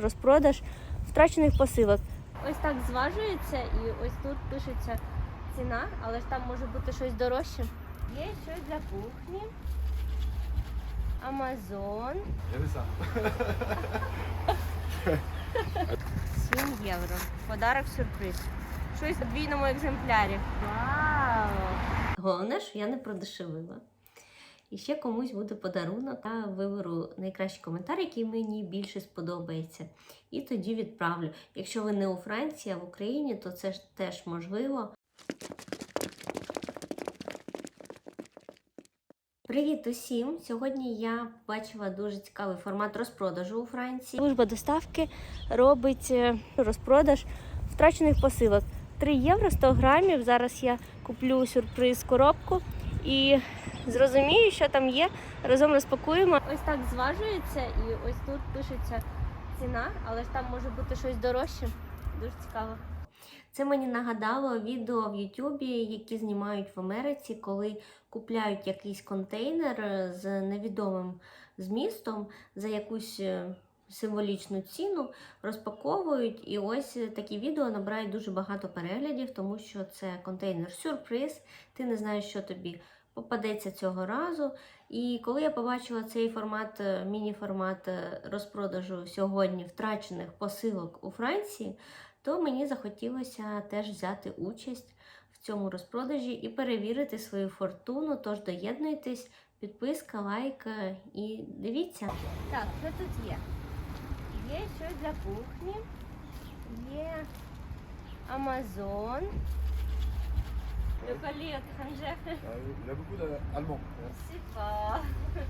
Розпродаж втрачених посилок. Ось так зважується і ось тут пишеться ціна, але ж там може бути щось дорожче. Є щось для кухні. Амазон. Я не сам. 7 євро. Подарок сюрприз. Щось в подвійному екземплярі. Вау! Головне, що я не продешевила. І ще комусь буде подарунок. Я виберу найкращий коментар, який мені більше сподобається. І тоді відправлю. Якщо ви не у Франції, а в Україні, то це ж теж можливо. Привіт усім! Сьогодні я бачила дуже цікавий формат розпродажу у Франції. Служба доставки робить е, розпродаж втрачених посилок. 3 євро 100 грамів. Зараз я куплю сюрприз коробку і зрозумію, що там є. Разом розпакуємо. Ось так зважується, і ось тут пишеться ціна, але ж там може бути щось дорожче. Дуже цікаво. Це мені нагадало відео в Ютубі, які знімають в Америці, коли купляють якийсь контейнер з невідомим змістом за якусь е, символічну ціну, розпаковують. І ось такі відео набирають дуже багато переглядів, тому що це контейнер сюрприз. Ти не знаєш, що тобі попадеться цього разу. І коли я побачила цей формат, е, міні-формат е, розпродажу сьогодні втрачених посилок у Франції, то мені захотілося теж взяти участь в цьому розпродажі і перевірити свою фортуну. Тож доєднуйтесь, підписка, лайк е, і дивіться. Так, що тут є? Є щось для кухні, є Амазон. Le collier étranger. Il y a beaucoup d'Allemands. Je sais pas. Je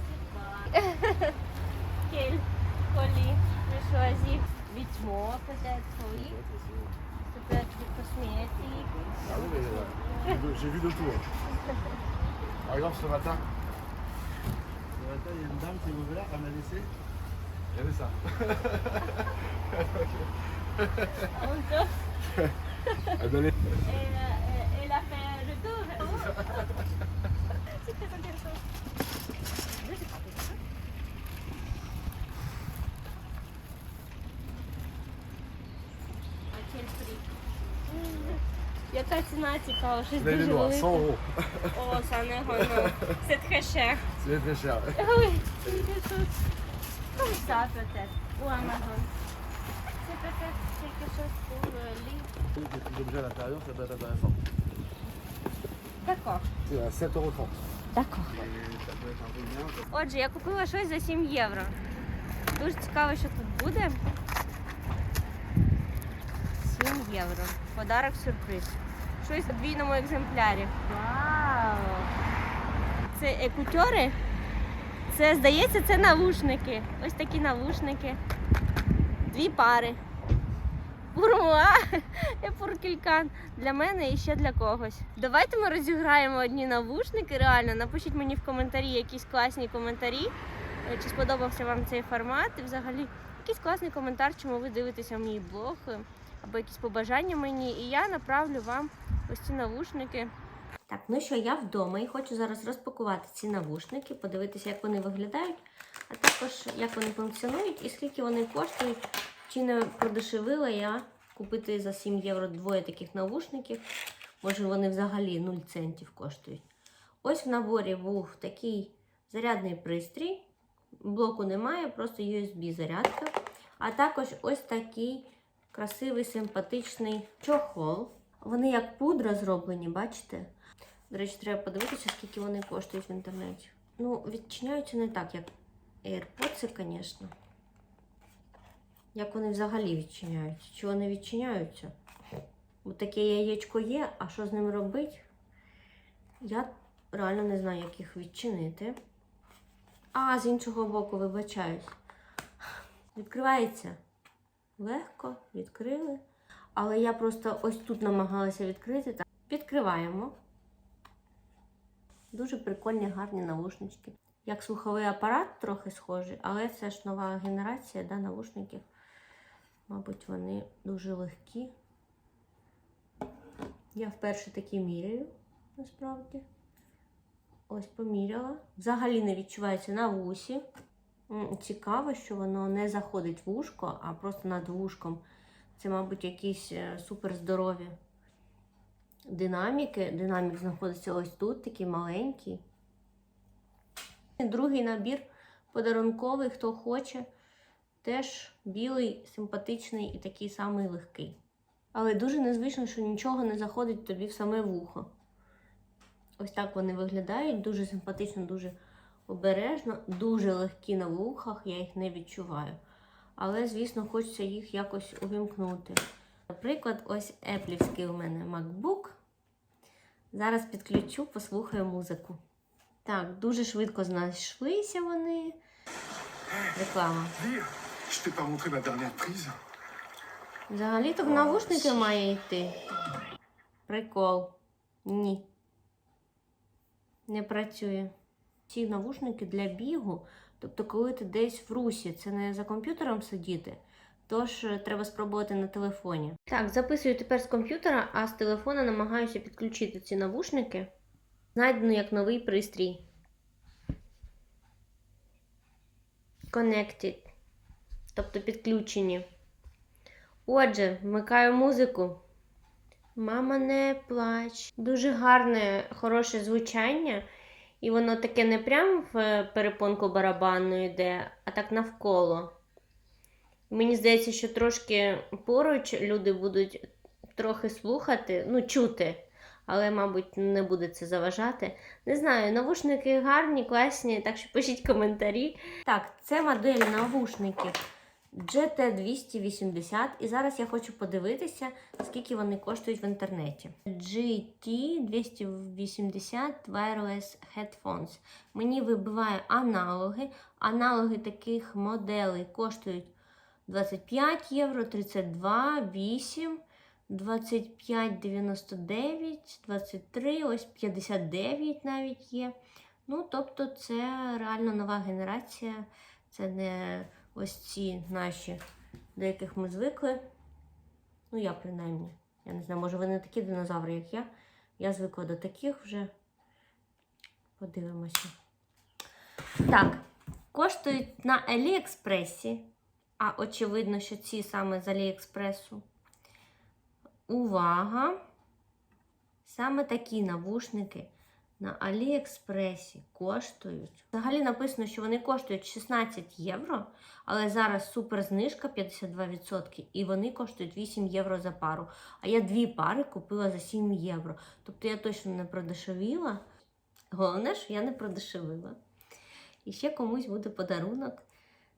sais pas. Quel colis je choisis? Vêtements peut-être, oui. Ça peut être des cosmétiques. Ah oui, mais euh, j'ai vu- de tout. hein. Par exemple, ce matin, Ce matin, il y a une dame qui est ouverte, elle m'a laissé. il y avait ça. Elle donnait. Elle, Яка ціна цікава? Щось дуже Noix, велике. 100. О, ça не гоно. C'est très cher. C'est très cher. Oui, c'est quelque chose comme ça peut-être. Ou Amazon. C'est peut-être quelque chose pour le lit. D'accord. C'est à 7,30 euros. D'accord. Отже, я купила щось за 7 євро. Дуже цікаво, що тут буде. 7 євро. Подарок сюрприз. Щось в подвійному екземплярі. Вау! Це екутьори. Це, здається, це навушники. Ось такі навушники. Дві пари. Пурмуа і пуркількан. Для мене і ще для когось. Давайте ми розіграємо одні навушники. Реально, напишіть мені в коментарі якісь класні коментарі. е, Чи сподобався вам цей формат? І взагалі якийсь класний коментар, чому ви дивитеся мій блог, е, або якісь побажання мені. І я направлю вам ось ці навушники. Так, ну що, я вдома і хочу зараз розпакувати ці навушники, подивитися, як вони виглядають, а також як вони функціонують і скільки вони коштують. Чи не продешевила я купити за 7 євро двоє таких навушників. Може вони взагалі 0 центів коштують. Ось в наборі був такий зарядний пристрій. Блоку немає, просто USB-зарядка. А також ось такий красивий, симпатичний чохол. Вони як пудра зроблені, бачите? До речі, треба подивитися, скільки вони коштують в інтернеті. Ну, відчиняються не так, як AirPods, звісно. Як вони взагалі відчиняються? Чи вони відчиняються? Бо таке яєчко є, а що з ним робити? Я реально не знаю, як їх відчинити. А, з іншого боку, вибачаюсь. Відкривається. Легко, відкрили. Але я просто ось тут намагалася відкрити. Так. Відкриваємо. Дуже прикольні, гарні навушнички. Як слуховий апарат трохи схожий, але це ж нова генерація да, навушників. Мабуть, вони дуже легкі. Я вперше такі міряю, насправді. Ось поміряла. Взагалі не відчувається на вусі. Цікаво, що воно не заходить в вушко, а просто над вушком. Це, мабуть, якісь е, суперздорові динаміки. Динамік знаходиться ось тут, такий маленький. Другий набір подарунковий, хто хоче. Теж білий, симпатичний і такий самий легкий. Але дуже незвично, що нічого не заходить тобі в саме вухо. Ось так вони виглядають, дуже симпатично, дуже обережно, дуже легкі на вухах, я їх не відчуваю. Але, звісно, хочеться їх якось увімкнути. Наприклад, ось еплівський у мене MacBook. Зараз підключу, послухаю музику. Так, дуже швидко знайшлися вони. Реклама. Je t'ai pas montré ma dernière prise. Взагалі-то в навушники має йти. Прикол. Ні. Не працює. Ці навушники для бігу, тобто, коли ти десь в русі, це не за комп'ютером сидіти, тож е, треба спробувати на телефоні. Так, записую тепер з комп'ютера, а з телефона намагаюся підключити ці навушники. Знайдено як новий пристрій. Connected. Тобто підключені. Отже, вмикаю музику. Мама, не плач. Дуже гарне, хороше звучання. І воно таке не прямо в перепонку барабанну йде, а так навколо. Мені здається, що трошки поруч люди будуть трохи слухати, ну, чути, але, мабуть, не буде це заважати. Не знаю, навушники гарні, класні, так що пишіть коментарі. Так, це модель навушників GT280. І зараз я хочу подивитися, скільки вони коштують в інтернеті. GT280 Wireless Headphones. Мені вибиває аналоги. Аналоги таких моделей коштують 25 євро, 32, 8, 25,99, 23, ось 59 навіть є. Ну, тобто, це реально нова генерація. Це не ось ці наші, до яких ми звикли. Ну, я принаймні. Я не знаю, може, ви не такі динозаври, як я. Я звикла до таких вже. Подивимося. Так, коштують на Аліекспресі. А очевидно, що ці саме з Аліекспресу. Увага! Саме такі навушники на Аліекспресі коштують. Взагалі написано, що вони коштують 16 євро, але зараз супер знижка 52%, і вони коштують 8 євро за пару. А я дві пари купила за 7 євро. Тобто я точно не продешевіла. Головне, що я не продешевила. І ще комусь буде подарунок.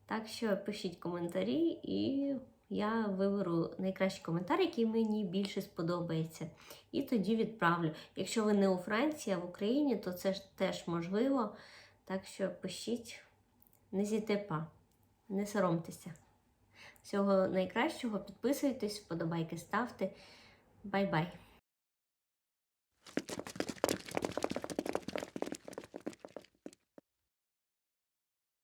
Так що пишіть коментарі, і я виберу найкращий коментар, який мені більше сподобається. І тоді відправлю. Якщо ви не у Франції, а в Україні, то це ж теж можливо. Так що пишіть, не зійтепа, не соромтеся. Всього найкращого, підписуйтесь, вподобайки ставте. Бай-бай!